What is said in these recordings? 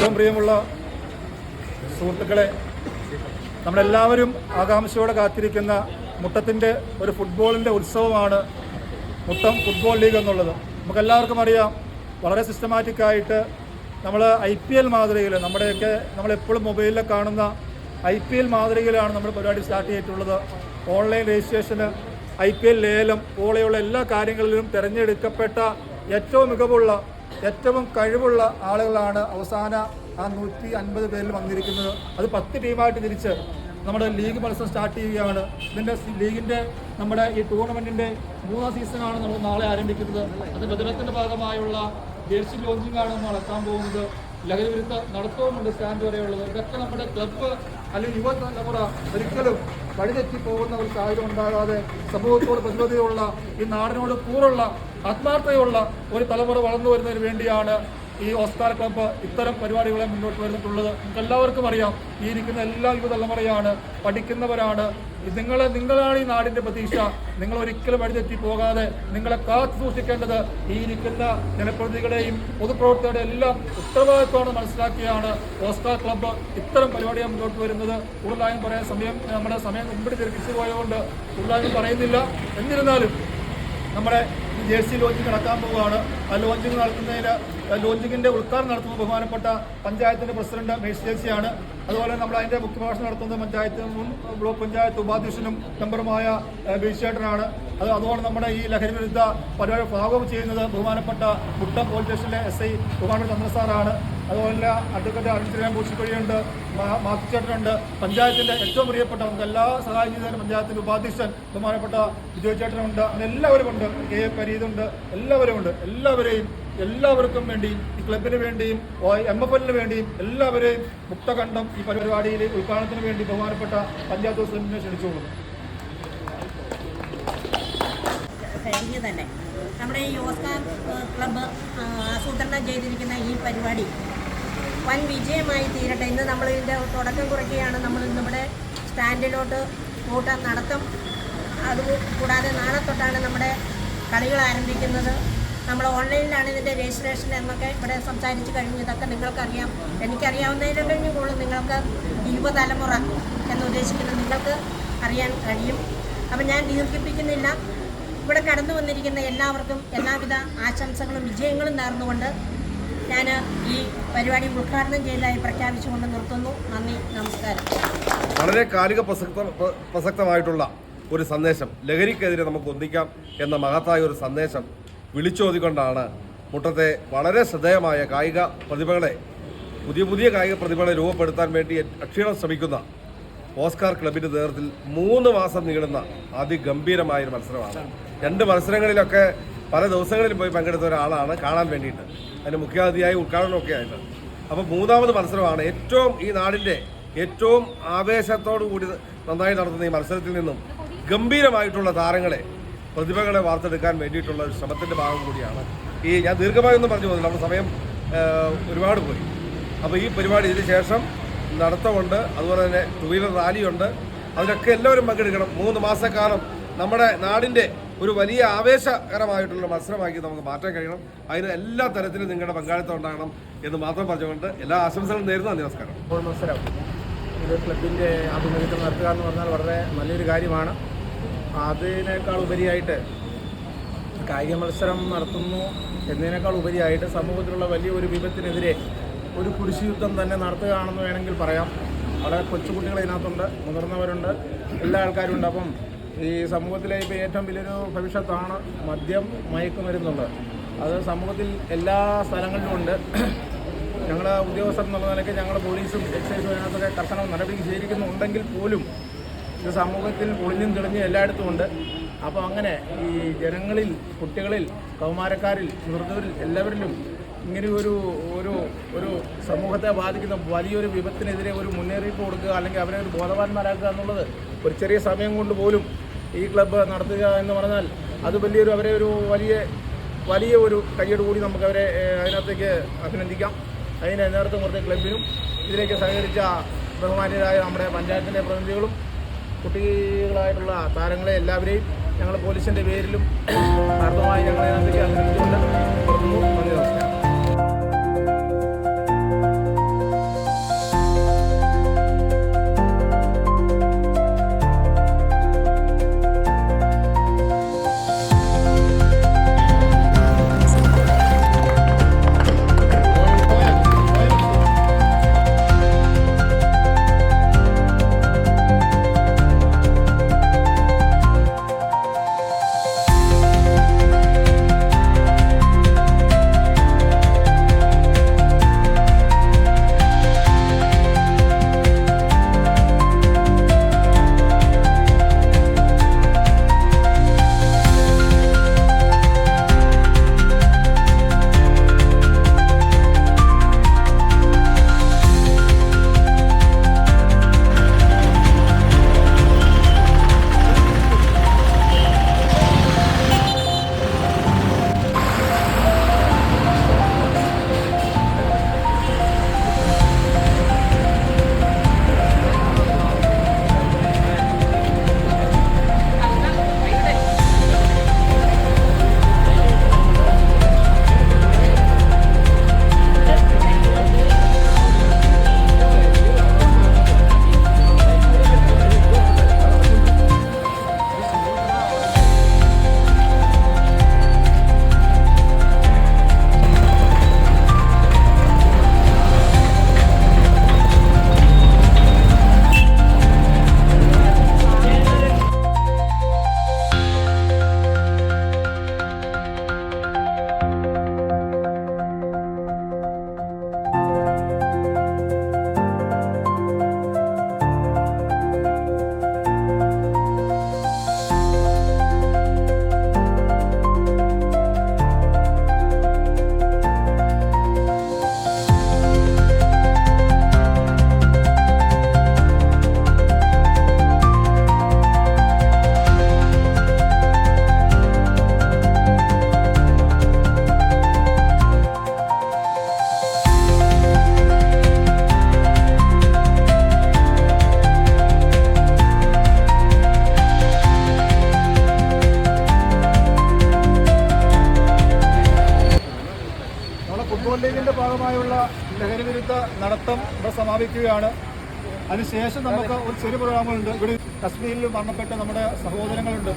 ഏറ്റവും പ്രിയമുള്ള സുഹൃത്തുക്കളെ നമ്മളെല്ലാവരും ആകാംക്ഷയോടെ കാത്തിരിക്കുന്ന മുട്ടത്തിന്റെ ഒരു ഫുട്ബോളിന്റെ ഉത്സവമാണ് മുട്ടം ഫുട്ബോൾ ലീഗ് എന്നുള്ളത്. നമുക്കെല്ലാവർക്കും അറിയാം വളരെ സിസ്റ്റമാറ്റിക്കായിട്ട് നമ്മൾ ഐ പി എൽ മാതൃകയിൽ നമ്മുടെയൊക്കെ നമ്മളെപ്പോഴും മൊബൈലിൽ കാണുന്ന ഐ പി എൽ മാതൃകയിലാണ് നമ്മൾ പരിപാടി സ്റ്റാർട്ട് ചെയ്തിട്ടുള്ളത്. ഓൺലൈൻ രജിസ്ട്രേഷന് ഐ പി എൽ ലേലം പോലെയുള്ള എല്ലാ കാര്യങ്ങളിലും തിരഞ്ഞെടുക്കപ്പെട്ട ഏറ്റവും മികവുള്ള ഏറ്റവും കഴിവുള്ള ആളുകളാണ് അവസാന ആ നൂറ്റി അൻപത് പേരിൽ വന്നിരിക്കുന്നത്. അത് പത്ത് ടീമായിട്ട് തിരിച്ച് നമ്മുടെ ലീഗ് മത്സരം സ്റ്റാർട്ട് ചെയ്യുകയാണ്. ഇതിന്റെ ലീഗിന്റെ നമ്മുടെ ഈ ടൂർണമെന്റിന്റെ മൂന്നാം സീസണാണ് നമ്മൾ നാളെ ആരംഭിക്കുന്നത്. അത് ബദലത്തിന്റെ ഭാഗമായുള്ള ജേഴ്സി ലോഞ്ചിങ് ആണ് നമ്മൾ നടത്താൻ പോകുന്നത്. ലഹരി വിരുദ്ധ നടത്തവുമുണ്ട് സ്റ്റാൻഡ് വരെയുള്ളത്. ഇതൊക്കെ നമ്മുടെ ക്ലബ്ബ് അല്ലെങ്കിൽ യുവ തലമുറ ഒരിക്കലും വഴിതെറ്റി പോകുന്ന ഒരു സാഹചര്യം ഉണ്ടാകാതെ സമൂഹത്തോട് പ്രതിബദ്ധതയുള്ള ഈ നാടിനോട് കൂറുള്ള ആത്മാർത്ഥതയുള്ള ഒരു തലമുറ വളർന്നു വരുന്നതിന് വേണ്ടിയാണ് ഈ ഓസ്കാർ ക്ലബ്ബ് ഇത്തരം പരിപാടികളെ മുന്നോട്ട് വരുന്നിട്ടുള്ളത് എല്ലാവർക്കും അറിയാം. ഈ ഇരിക്കുന്ന എല്ലാ യുവതലമുറയാണ് പഠിക്കുന്നവരാണ് നിങ്ങളെ നിങ്ങളാണ് ഈ നാടിന്റെ പ്രതീക്ഷ. നിങ്ങൾ ഒരിക്കലും വഴിതെറ്റി പോകാതെ നിങ്ങളെ കാത്തു സൂക്ഷിക്കേണ്ടത് ഈ ഇരിക്കുന്ന ജനപ്രതിനിധികളുടെയും പൊതുപ്രവർത്തകരുടെ എല്ലാം ഉത്തരവാദിത്വമാണ് മനസ്സിലാക്കിയാണ് ഓസ്കാർ ക്ലബ്ബ് ഇത്തരം പരിപാടിയെ മുന്നോട്ട് വരുന്നത്. കൂടുതലായും പറയാൻ സമയം നമ്മുടെ സമയം മുമ്പിട്ട് തിരിച്ചു പോയതുകൊണ്ട് കൂടുതലായും പറയുന്നില്ല. എന്നിരുന്നാലും നമ്മുടെ ഈ ജേഴ്സി ലോഞ്ചിങ് നടക്കാൻ പോവുകയാണ്. ആ ലോഞ്ചിങ് നടത്തുന്നതിന് ലോഞ്ചിങ്ങിന്റെ ഉദ്ഘാടനം നടത്തുന്നത് ബഹുമാനപ്പെട്ട പഞ്ചായത്തിന്റെ പ്രസിഡന്റ് മേഴ്സ് ചേച്ചിയാണ് അതുപോലെ നമ്മൾ അതിന്റെ മുഖ്യഭാഷണം നടത്തുന്ന പഞ്ചായത്ത് മുൻ ബ്ലോക്ക് പഞ്ചായത്ത് ഉപാധ്യക്ഷനും മെമ്പറുമായ ബീച്ചേട്ടനാണ് അത് അതുപോലെ നമ്മുടെ ഈ ലഹരി വിരുദ്ധ പരിപാടി ഭാഗം ചെയ്യുന്നത് ബഹുമാനപ്പെട്ട മുട്ടം പോലീസ് സ്റ്റേഷനിലെ എസ് ഐ ബഹുമാനപ്പെട്ട ചന്ദ്രസാറാണ്. അതുപോലെ അഡ്വക്കറ്റ് അരുൺശ്രീരാം പൂച്ചിക്കൊഴിയുണ്ട് മാത്തുചേട്ടനുണ്ട് പഞ്ചായത്തിന്റെ ഏറ്റവും പ്രിയപ്പെട്ട നമുക്ക് എല്ലാ സഹായം ചെയ്തതിന് പഞ്ചായത്തിന്റെ ഉപാധ്യക്ഷൻ ബഹുമാനപ്പെട്ട വിജയ ചേട്ടനുണ്ട്. അങ്ങനെ എല്ലാവരും ഉണ്ട്. കെ. എ. പരീതുണ്ട് എല്ലാവരും ഉണ്ട്. എല്ലാവരെയും എല്ലാവർക്കും വേണ്ടി ഈ ക്ലബിന് വേണ്ടിയും എം എഫ് എല്ലിന് വേണ്ടിയും എല്ലാവരെയും മുക്തകണ്ഠം ഈ പരിപാടിയിൽ ഉദ്ഘാടനത്തിന് വേണ്ടി ബഹുമാനപ്പെട്ട പഞ്ചായത്ത് പ്രസിഡന്റിനെ ക്ഷണിച്ചുകൊള്ളുന്നു. കഴിഞ്ഞ് തന്നെ. നമ്മുടെ ഈ ഓസ്കാർ ക്ലബ്ബ് ആസൂത്രണം ചെയ്തിരിക്കുന്ന ഈ പരിപാടി വൻ വിജയമായി തീരട്ടെ. ഇന്ന് നമ്മൾ ഇതിന്റെ തുടക്കം കുറിക്കുകയാണ്. നമ്മൾ ഇന്നിവിടെ സ്റ്റാൻഡിലോട്ട് കൂട്ടം നടത്തും. അത് കൂടാതെ നാളെ തൊട്ടാണ് നമ്മുടെ കളികൾ ആരംഭിക്കുന്നത്. നമ്മൾ ഓൺലൈനിലാണ് ഇതിന്റെ രജിസ്ട്രേഷൻ എന്നൊക്കെ ഇവിടെ സംസാരിച്ച് കഴിഞ്ഞു. ഇതൊക്കെ നിങ്ങൾക്കറിയാം. എനിക്കറിയാവുന്നതിലും കഴിഞ്ഞ് കൂടുതൽ നിങ്ങൾക്ക് യുവതലമുറ എന്ന് ഉദ്ദേശിക്കുന്നത് നിങ്ങൾക്ക് അറിയാൻ കഴിയും. അപ്പം ഞാൻ ദീർഘിപ്പിക്കുന്നില്ല. ഇവിടെ കടന്നു വന്നിരിക്കുന്ന എല്ലാവർക്കും എല്ലാവിധ ആശംസകളും വിജയങ്ങളും നേർന്നുകൊണ്ട് ഞാൻ ഈ പരിപാടി ഉദ്ഘാടനം ചെയ്തതായി പ്രഖ്യാപിച്ചുകൊണ്ട് നിർത്തുന്നു. നന്ദി. നമസ്കാരം. വളരെ കാലിക പ്രസക്ത പ്രസക്തമായിട്ടുള്ള ഒരു സന്ദേശം. ലഹരിക്കെതിരെ നമുക്ക് ഒന്നിക്കാം എന്ന മഹത്തായ ഒരു സന്ദേശം വിളിച്ചോതിക്കൊണ്ടാണ് മുട്ടത്തെ വളരെ ശ്രദ്ധേയമായ കായിക പ്രതിഭകളെ പുതിയ പുതിയ കായിക പ്രതിഭകളെ രൂപപ്പെടുത്താൻ വേണ്ടി അക്ഷീണം ശ്രമിക്കുന്ന ഓസ്കാർ ക്ലബിന്റെ നേതൃത്വത്തിൽ മൂന്ന് മാസം നീളുന്ന അതിഗംഭീരമായ ഒരു മത്സരമാണ്. രണ്ട് മത്സരങ്ങളിലൊക്കെ പല ദിവസങ്ങളിൽ പോയി പങ്കെടുത്ത ഒരാളാണ് കാണാൻ വേണ്ടിയിട്ട്. അതിന് മുഖ്യാതിഥിയായി ഉദ്ഘാടനമൊക്കെ ആയിട്ട് അപ്പോൾ മൂന്നാമത് മത്സരമാണ്. ഏറ്റവും ഈ നാടിന്റെ ഏറ്റവും ആവേശത്തോടു കൂടി നന്നായി നടത്തുന്ന ഈ മത്സരത്തിൽ നിന്നും ഗംഭീരമായിട്ടുള്ള താരങ്ങളെ പ്രതിഭകളെ വാർത്തെടുക്കാൻ വേണ്ടിയിട്ടുള്ള ഒരു ശ്രമത്തിന്റെ ഭാഗം കൂടിയാണ് ഈ ഞാൻ ദീർഘമായി ഒന്നും പറഞ്ഞു പോകുന്നില്ല. നമ്മുടെ സമയം ഒരുപാട് പോയി. അപ്പോൾ ഈ പരിപാടി ഇതിന് ശേഷം നടത്തമുണ്ട്. അതുപോലെ തന്നെ ടു വീലർ റാലിയുണ്ട്. അതിലൊക്കെ എല്ലാവരും പങ്കെടുക്കണം. മൂന്ന് മാസക്കാലം നമ്മുടെ നാടിന്റെ ഒരു വലിയ ആവേശകരമായിട്ടുള്ള മത്സരമാക്കി നമുക്ക് മാറ്റാൻ കഴിയണം. അതിന് എല്ലാ തരത്തിലും നിങ്ങളുടെ പങ്കാളിത്തം ഉണ്ടാകണം എന്ന് മാത്രം പറഞ്ഞുകൊണ്ട് എല്ലാ ആശംസകളും നേരുന്നു. നമസ്കാരം. മത്സരം. ഇത് ക്ലബിന്റെ ആഭിമുഖ്യത്തിൽ നടത്തുക എന്ന് പറഞ്ഞാൽ വളരെ നല്ലൊരു കാര്യമാണ്. അതിനേക്കാൾ ഉപരിയായിട്ട് കായിക മത്സരം നടത്തുന്നു എന്നതിനേക്കാൾ ഉപരിയായിട്ട് സമൂഹത്തിലുള്ള വലിയ ഒരു വിപത്തിനെതിരെ ഒരു കുരിശുയുദ്ധം തന്നെ നടത്തുകയാണെന്ന് വേണമെങ്കിൽ പറയാം. വളരെ കൊച്ചുകുട്ടികൾ ഇതിനകത്തുണ്ട് മുതിർന്നവരുണ്ട് എല്ലാ ആൾക്കാരും ഉണ്ട്. അപ്പം ഈ സമൂഹത്തിലെ ഇപ്പോൾ ഏറ്റവും വലിയൊരു ഭവിഷ്യത്താണ് മദ്യം മയക്കുമരുന്നുള്ളത് അത് സമൂഹത്തിൽ എല്ലാ സ്ഥലങ്ങളിലും ഉണ്ട്. ഞങ്ങൾ ഉദ്യോഗസ്ഥർ എന്നുള്ള നിലയ്ക്ക് ഞങ്ങൾ പോലീസും എക്സൈസും അതിനകത്തൊക്കെ കർശന നടപടി സ്വീകരിക്കുന്നുണ്ടെങ്കിൽ പോലും ഇത് സമൂഹത്തിൽ ഒളിഞ്ഞും തെളിഞ്ഞും എല്ലായിടത്തും ഉണ്ട്. അപ്പോൾ അങ്ങനെ ഈ ജനങ്ങളിൽ കുട്ടികളിൽ കൗമാരക്കാരിൽ മുതിർന്നവരിൽ എല്ലാവരിലും ഇങ്ങനെ ഒരു ഒരു ഒരു സമൂഹത്തെ ബാധിക്കുന്ന വലിയൊരു വിപത്തിനെതിരെ ഒരു മുന്നറിയിപ്പ് കൊടുക്കുക അല്ലെങ്കിൽ അവരെ ഒരു ബോധവാന്മാരാക്കുക എന്നുള്ളത് ഒരു ചെറിയ സമയം കൊണ്ട് പോലും ഈ ക്ലബ്ബ് നടത്തുക എന്ന് പറഞ്ഞാൽ അത് വലിയൊരു അവരെ ഒരു വലിയ വലിയ ഒരു കയ്യോട് കൂടി നമുക്ക് അവരെ അതിനകത്തേക്ക് അഭിനന്ദിക്കാം. അതിന് നേതൃത്വം കൊടുത്ത ക്ലബിനും ഇതിലേക്ക് സഹകരിച്ച ബഹുമാന്യരായ നമ്മുടെ പഞ്ചായത്തിന്റെ പ്രതിനിധികളും കുട്ടികളായിട്ടുള്ള താരങ്ങളെ എല്ലാവരെയും ഞങ്ങൾ പോലീസിന്റെ പേരിലും അർത്ഥമായി ഞങ്ങളെ അതിനകത്തേക്ക് അനുസരിച്ചുകൊണ്ട് നന്ദി നമസ്കാരം ഫുട്ബോൾ ഭാഗമായുള്ള ലഹരി വിരുദ്ധ നടത്തം ഇവിടെ സമാപിക്കുകയാണ്. അതിനുശേഷം നമുക്ക് ഒരു ചെറിയ പ്രോഗ്രാമുണ്ട് ഇവിടെ കശ്മീരിൽ മരണപ്പെട്ട നമ്മുടെ സഹോദരങ്ങളുണ്ട്.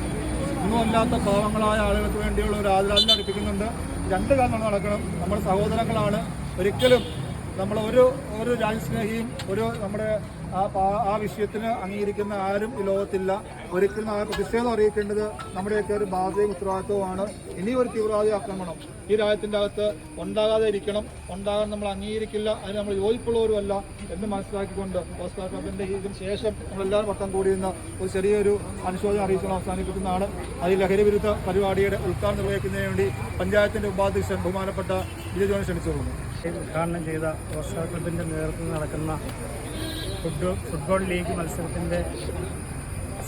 ഒന്നുമല്ലാത്ത പാവങ്ങളായ ആളുകൾക്ക് വേണ്ടിയുള്ള ഒരു ആദരാജ്ഞ അടുപ്പിക്കുന്നുണ്ട് രണ്ട് കാരണങ്ങൾ നടക്കണം. നമ്മുടെ സഹോദരങ്ങളാണ്. ഒരിക്കലും നമ്മൾ ഒരു ഒരു രാജ്യസ്നേഹിയും ഒരു നമ്മുടെ ആ ആ വിഷയത്തിന് അംഗീകരിക്കുന്ന ആരും ഈ ലോകത്തില്ല. ഒരിക്കലും ആ പ്രതിഷേധം അറിയിക്കേണ്ടത് നമ്മുടെയൊക്കെ ഒരു ബാധ്യതയും ഉത്തരവാദിത്വമാണ്. ഇനി ഒരു തീവ്രവാദി ആക്രമണം ഈ രാജ്യത്തിന്റെ അകത്ത് ഉണ്ടാകാതെ ഇരിക്കണം. ഉണ്ടാകാൻ നമ്മൾ അംഗീകരിക്കില്ല. അതിന് നമ്മൾ യോജിപ്പുള്ളവരുമല്ല എന്ന് മനസ്സിലാക്കിക്കൊണ്ട് ഓസ്കാർ ഇതിന് ശേഷം നമ്മളെല്ലാവരും വട്ടം കൂടിയുന്ന ഒരു ചെറിയൊരു അനുശോചനം അറിയിച്ചുകൊണ്ട് അവസാനിപ്പിക്കുന്നതാണ്. അതിൽ ലഹരി വിരുദ്ധ പരിപാടിയുടെ ഉദ്ഘാടനം നിർവഹിക്കുന്നതിന് വേണ്ടി പഞ്ചായത്തിന്റെ ഉപാധ്യക്ഷൻ ബഹുമാനപ്പെട്ട വിജയ ജോണി ക്ഷണിച്ചു ഉദ്ഘാടനം ചെയ്ത ഓസ്കാർ ക്ലബിന്റെ നേതൃത്വത്തിൽ നടക്കുന്ന ഫുട്ബോൾ ഫുട്ബോൾ ലീഗ് മത്സരത്തിന്റെ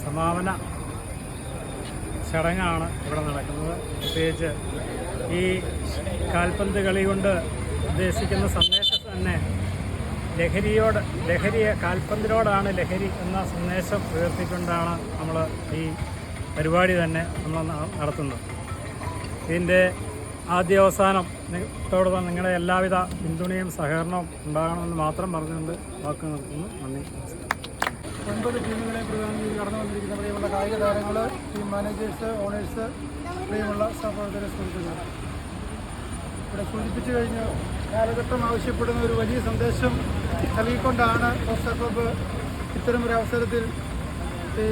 സമാപന ചടങ്ങാണ് ഇവിടെ നടക്കുന്നത്. പ്രത്യേകിച്ച് ഈ കാൽപന്ത് കളി കൊണ്ട് ഉദ്ദേശിക്കുന്ന സന്ദേശം തന്നെ ലഹരിയോട് ലഹരിയെ കാൽപന്തിനോടാണ് ലഹരി എന്ന സന്ദേശം ഉയർത്തിക്കൊണ്ടാണ് നമ്മൾ ഈ പരിപാടി തന്നെ നമ്മൾ നടത്തുന്നത്. ഇതിന്റെ ആദ്യ അവസാനം ത്തോടൊപ്പം നിങ്ങളുടെ എല്ലാവിധ പിന്തുണയും സഹകരണവും ഉണ്ടാകണമെന്ന് മാത്രം പറഞ്ഞുകൊണ്ട് വാക്ക് നിർത്തുന്നു. നന്ദി. ഒൻപത് ടീമുകളെ പ്രതിനിധി കടന്നു വന്നിരിക്കുന്ന പ്രിയമുള്ള കായിക താരങ്ങൾ ടീം മാനേജേഴ്സ് ഓണേഴ്സ് പ്രിയമുള്ള സഹോദര സുഹൃത്തുക്കൾ ഇവിടെ സൂചിപ്പിച്ചു കഴിഞ്ഞ് കാലഘട്ടം ആവശ്യപ്പെടുന്ന ഒരു വലിയ സന്ദേശം നൽകിക്കൊണ്ടാണ് ഓസ്കർ ക്ലബ്ബ് ഇത്തരമൊരു അവസരത്തിൽ ഈ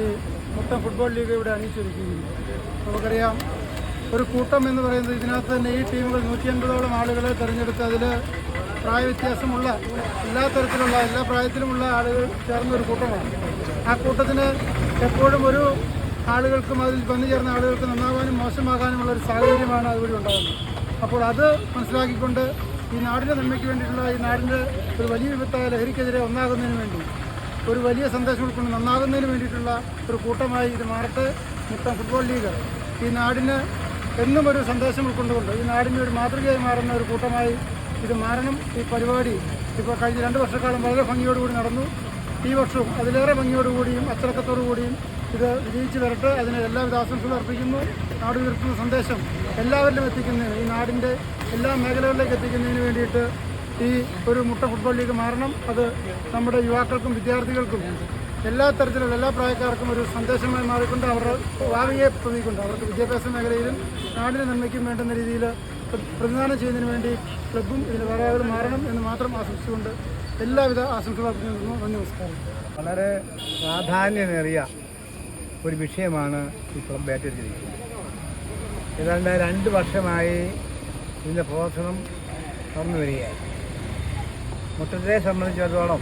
മൊത്തം ഫുട്ബോൾ ലീഗ് ഇവിടെ അണിയിച്ചൊരുക്കിയിരിക്കുന്നത്. നമുക്കറിയാം ഒരു കൂട്ടം എന്ന് പറയുന്നത് ഇതിനകത്ത് തന്നെ ഈ ടീമുകൾ നൂറ്റി അൻപതോളം ആളുകളെ തിരഞ്ഞെടുത്ത് അതിൽ പ്രായവ്യത്യാസമുള്ള എല്ലാ തരത്തിലുള്ള എല്ലാ പ്രായത്തിലുമുള്ള ആളുകൾ ചേർന്ന ഒരു കൂട്ടമാണ്. ആ കൂട്ടത്തിന് എപ്പോഴും ഒരു ആളുകൾക്കും അതിൽ വന്നു ചേർന്ന ആളുകൾക്ക് നന്നാവാനും മോശമാകാനുമുള്ള ഒരു സാഹചര്യമാണ് അതുവഴി ഉണ്ടാകുന്നത്. അപ്പോൾ അത് മനസ്സിലാക്കിക്കൊണ്ട് ഈ നാടിന്റെ നന്മയ്ക്ക് വേണ്ടിയിട്ടുള്ള ഈ നാടിന്റെ ഒരു വലിയ വിപത്തായ ലഹരിക്കെതിരെ ഒന്നാകുന്നതിന് വേണ്ടി ഒരു വലിയ സന്ദേശം ഉൾക്കൊണ്ട് നന്നാകുന്നതിന് വേണ്ടിയിട്ടുള്ള ഒരു കൂട്ടമായി ഇത് മാറട്ടെ. മൊത്തം ഫുട്ബോൾ ലീഗ്. ഈ നാടിന് എന്നും ഒരു സന്ദേശം ഉൾക്കൊണ്ടുകൊണ്ട് ഈ നാടിന്റെ ഒരു മാതൃകയായി മാറുന്ന ഒരു കൂട്ടമായി ഇത് മാറണം. ഈ പരിപാടി ഇപ്പോൾ കഴിഞ്ഞ രണ്ട് വർഷക്കാലം വളരെ ഭംഗിയോടുകൂടി നടന്നു. ഈ വർഷവും അതിലേറെ ഭംഗിയോടുകൂടിയും അച്ചടക്കത്തോടു കൂടിയും ഇത് വിജയിച്ച് വരട്ടെ. അതിന് എല്ലാവിധ ആശംസകളും അർപ്പിക്കുന്നു. നാട് ഉയർത്തുന്ന സന്ദേശം എല്ലാവരിലും എത്തിക്കുന്നതിന് ഈ നാടിന്റെ എല്ലാ മേഖലകളിലേക്ക് എത്തിക്കുന്നതിന് വേണ്ടിയിട്ട് ഈ ഒരു മുട്ട ഫുട്ബോൾ ലീഗ് മാറണം. അത് നമ്മുടെ യുവാക്കൾക്കും വിദ്യാർത്ഥികൾക്കും എല്ലാ തരത്തിലുള്ള എല്ലാ പ്രായക്കാർക്കും ഒരു സന്ദേശമായി മാറിക്കൊണ്ട് അവരുടെ ഭാവിയെ പ്രതികൊണ്ട് അവർക്ക് വിദ്യാഭ്യാസ മേഖലയിലും നാടിന് നന്മയ്ക്കും വേണ്ടുന്ന രീതിയിൽ പ്ര- പ്രതിദാനം ചെയ്യുന്നതിന് വേണ്ടി ക്ലബും ഇതിന് വേറെ മാറണം എന്ന് മാത്രം ആശംസിച്ചുകൊണ്ട് എല്ലാവിധ ആശംസകളും നന്ദി നമസ്കാരം. വളരെ പ്രാധാന്യമേറിയ ഒരു വിഷയമാണ് ഈ ക്ലബ് ഏറ്റെടുത്തിരിക്കുന്നത്. ഏതാണ്ട് രണ്ട് വർഷമായി ഇതിന്റെ പ്രവർത്തനം നടന്നു വരികയായി മുട്ടത്തെ സംബന്ധിച്ചിടത്തോളം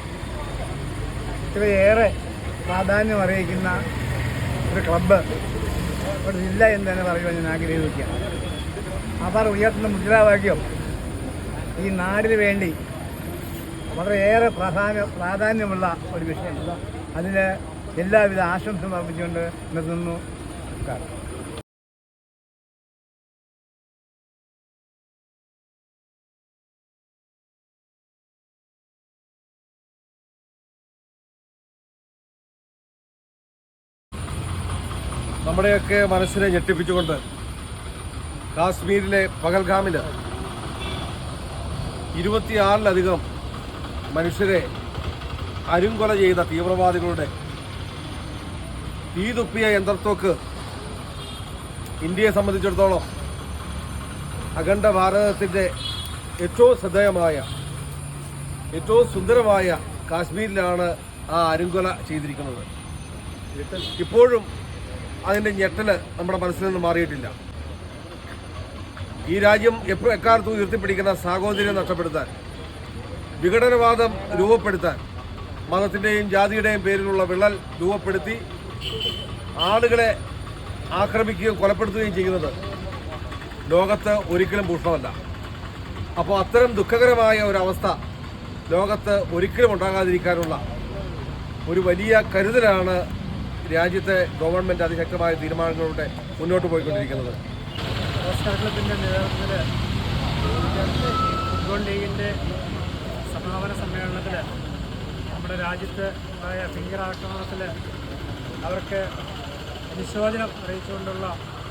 ഇത്രയേറെ പ്രാധാന്യം അറിയിക്കുന്ന ഒരു ക്ലബ്ബ് ഒരു ഇല്ല എന്ന് തന്നെ പറയുവാൻ ഞാൻ ആഗ്രഹിക്കുകയാണ്. അവർ ഉയർത്തുന്ന മുദ്രാവാക്യം ഈ നാടിന് വേണ്ടി വളരെയേറെ പ്രാധാന്യ പ്രാധാന്യമുള്ള ഒരു വിഷയം അതിന് എല്ലാവിധ ആശംസകളും അർപ്പിച്ചുകൊണ്ട് നിർത്തുന്നു. നമസ്കാരം. നമ്മുടെയൊക്കെ മനസ്സിനെ ഞെട്ടിപ്പിച്ചുകൊണ്ട് കാശ്മീരിലെ പകൽഗാമിൽ ഇരുപത്തിയാറിലധികം മനുഷ്യരെ അരുങ്കൊല ചെയ്ത തീവ്രവാദികളുടെ തീതുപ്പിയ യന്ത്രത്തോക്ക് ഇന്ത്യയെ സംബന്ധിച്ചിടത്തോളം അഖണ്ഡ ഭാരതത്തിന്റെ ഏറ്റവും ശ്രദ്ധേയമായ ഏറ്റവും സുന്ദരമായ കാശ്മീരിലാണ് ആ അരുങ്കൊല ചെയ്തിരിക്കുന്നത്. ഇപ്പോഴും അതിന്റെ ഞെട്ടൽ നമ്മുടെ മനസ്സിൽ നിന്ന് മാറിയിട്ടില്ല. ഈ രാജ്യം എപ്പോൾ എക്കാലത്തും ഉയർത്തിപ്പിടിക്കുന്ന സാഹോദര്യം നഷ്ടപ്പെടുത്താൻ വിഘടനവാദം രൂപപ്പെടുത്താൻ മതത്തിന്റെയും ജാതിയുടെയും പേരിലുള്ള വിള്ളൽ രൂപപ്പെടുത്തി ആളുകളെ ആക്രമിക്കുകയും കൊലപ്പെടുത്തുകയും ചെയ്യുന്നത് ലോകത്ത് ഒരിക്കലും ഭൂഷണമല്ല. അപ്പോൾ അത്തരം ദുഃഖകരമായ ഒരവസ്ഥ ലോകത്ത് ഒരിക്കലും ഉണ്ടാകാതിരിക്കാനുള്ള ഒരു വലിയ കരുതലാണ് രാജ്യത്തെ ഗവൺമെന്റ് അതിശക്തമായ തീരുമാനങ്ങളിലൂടെ മുന്നോട്ട് പോയിക്കൊണ്ടിരിക്കുന്നത്. ഓസ്കാർ ക്ലബിന്റെ നേതൃത്വത്തിൽ ഫുട്ബോൾ ലീഗിന്റെ സമാപന സമ്മേളനത്തിൽ നമ്മുടെ രാജ്യത്ത് ഉണ്ടായ ഭീകരാക്രമണത്തിൽ അവർക്ക് അനുശോചനം അറിയിച്ചുകൊണ്ടുള്ള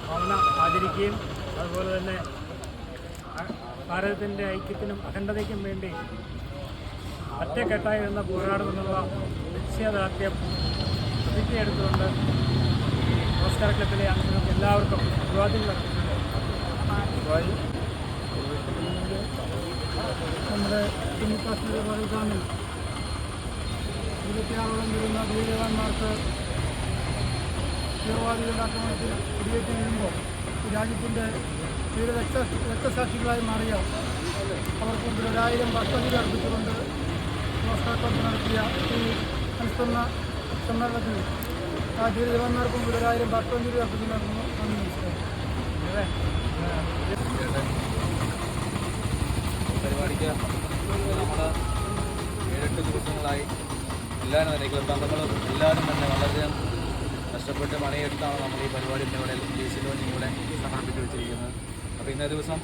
ഭവന ആചരിക്കുകയും അതുപോലെ തന്നെ ഭാരതത്തിന്റെ ഐക്യത്തിനും അഖണ്ഡതയ്ക്കും വേണ്ടി ഒറ്റക്കെട്ടായി നിന്ന് പോരാടുമെന്നുള്ള നിശ്ചയദാർഢ്യം എടുത്തുകൊണ്ട് ഓസ്കാർ ക്ലബിലെ അംഗങ്ങൾക്ക് എല്ലാവർക്കും അഭിവാദ്യങ്ങൾ നമ്മുടെ ജമ്മുകാശ്മീർ പഹൽഗാമിൽ ഇരുപത്തിയാറോളം വരുന്ന ഭീകരവാന്മാർക്ക് തീവ്രവാദികളുടെ ആക്രമണത്തിൽ കുടിയേറ്റം വരുമ്പോൾ രാജ്യത്തിന്റെ ധീര രക്ത രക്തസാക്ഷികളായി മാറിയ അവർക്ക് മുമ്പിൽ ഒരായിരം ഭക്തജലി അർപ്പിച്ചുകൊണ്ട് ക്ലബ് നടത്തിയ ഈ അനുസ്മരണ സമ്മേളനത്തിൽ ആ ധീര ജവാന്മാർക്ക് ഒരായിരം ഭക്തജലി അർപ്പിച്ചു നടന്നു നന്ദി നമസ്കാരം. പരിപാടിക്ക് നമ്മൾ ഏഴെട്ട് ദിവസങ്ങളായി എല്ലാവരും തന്നെ ക്ലബ് അംഗങ്ങളും എല്ലാവരും തന്നെ വളരെ കഷ്ടപ്പെട്ട് മണിയെടുത്താണ് നമ്മൾ ഈ പരിപാടി ഇവിടെ ദേശീയ ഇവിടെ സമർപ്പിച്ച് വെച്ചിരിക്കുന്നത്. അപ്പോൾ ഇന്നേ ദിവസം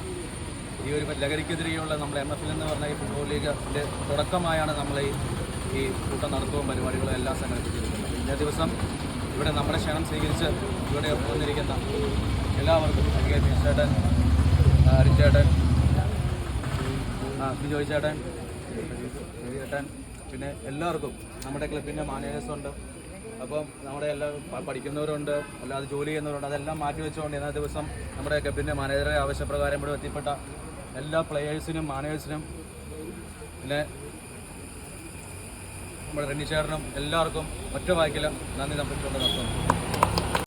ഈ ഒരു ലഹരിക്കെതിരെയുള്ള നമ്മുടെ എം എഫിൽ എന്ന് പറഞ്ഞ ഈ ഫുട്ബോൾ ലീഗിന്റെ തുടക്കമായാണ് നമ്മൾ ഈ കൂട്ടം നടത്തവും പരിപാടികളും എല്ലാം സംഘടിപ്പിച്ചിരിക്കുന്നത്. ഇന്നേ ദിവസം ഇവിടെ നമ്മുടെ ക്ഷണം സ്വീകരിച്ച് ഇവിടെ വന്നിരിക്കുന്ന എല്ലാവർക്കും അധികം ചേട്ടൻ ഹരിച്ചേട്ടൻ ചേട്ടൻ ബിജോയ് ചേട്ടൻ ചേട്ടൻ പിന്നെ എല്ലാവർക്കും നമ്മുടെ ക്ലബിന്റെ മാനേജേഴ്സ് ഉണ്ട്. അപ്പം നമ്മുടെ എല്ലാ പഠിക്കുന്നവരുണ്ട് അല്ലാതെ ജോലി ചെയ്യുന്നവരുണ്ട് അതെല്ലാം മാറ്റി വെച്ചുകൊണ്ട് ഇന്നേ ദിവസം നമ്മുടെ ക്ലബിന്റെ മാനേജറെ ആവശ്യപ്രകാരം ഇവിടെ എത്തിപ്പെട്ട എല്ലാ പ്ലെയേഴ്സിനും മാനേജേഴ്സിനും പിന്നെ നമ്മുടെ റെന്നി ചേട്ടനും എല്ലാവർക്കും ഒറ്റ വാക്കിലും നന്ദി നമുക്ക് കൊണ്ട് നിർത്തുന്നു.